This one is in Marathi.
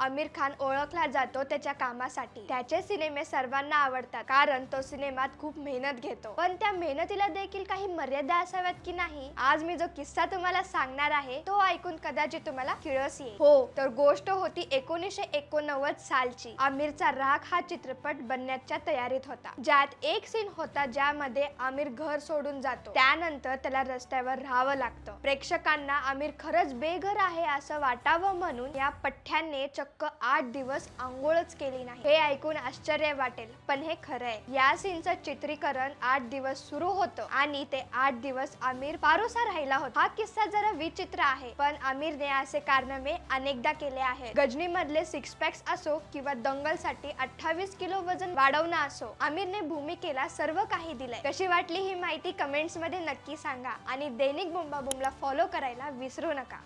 आमिर खान ओळखला जातो त्याच्या कामासाठी. त्याचे सिनेमे सर्वांना आवडतात कारण तो सिनेमात खूप मेहनत घेतो. पण त्या मेहनतीला देखील काही मर्यादा असाव्यात की नाही? आज मी जो किस्सा तुम्हाला सांगणार आहे तो ऐकून कदाचित तुम्हाला किळस येईल. हो तर गोष्ट होती एकोणीसशे एकोणनव्वद सालची. आमिरचा राग हा चित्रपट बनण्याच्या तयारीत होता. ज्यात एक सीन होता ज्यामध्ये आमिर घर सोडून जातो. त्यानंतर त्याला रस्त्यावर राहावं लागतं. प्रेक्षकांना आमिर खरंच बेघर आहे असं वाटावं म्हणून या पठ्ठ्याने चक्क आठ दिवस आंघोळच केली नाही. हे ऐकून आश्चर्य वाटेल. पण हे खरं आहे या सीनचं चित्रीकरण आठ दिवस सुरू होतं आणि ते आठ दिवस आमिर पारोसा राहिला होता. हा किस्सा जरा विचित्र आहे पण आमिरने असे कारनामे अनेकदा केले आहे गजनी मधले सिक्स पॅक्स असो किंवा दंगलसाठी अठ्ठावीस किलो वजन वाढवणं असो आमिरने भूमिकेला सर्व काही दिलंय. कशी वाटली ही माहिती कमेंट्समध्ये नक्की सांगा आणि दैनिक बुंबा बुमला फॉलो करायला विसरू नका.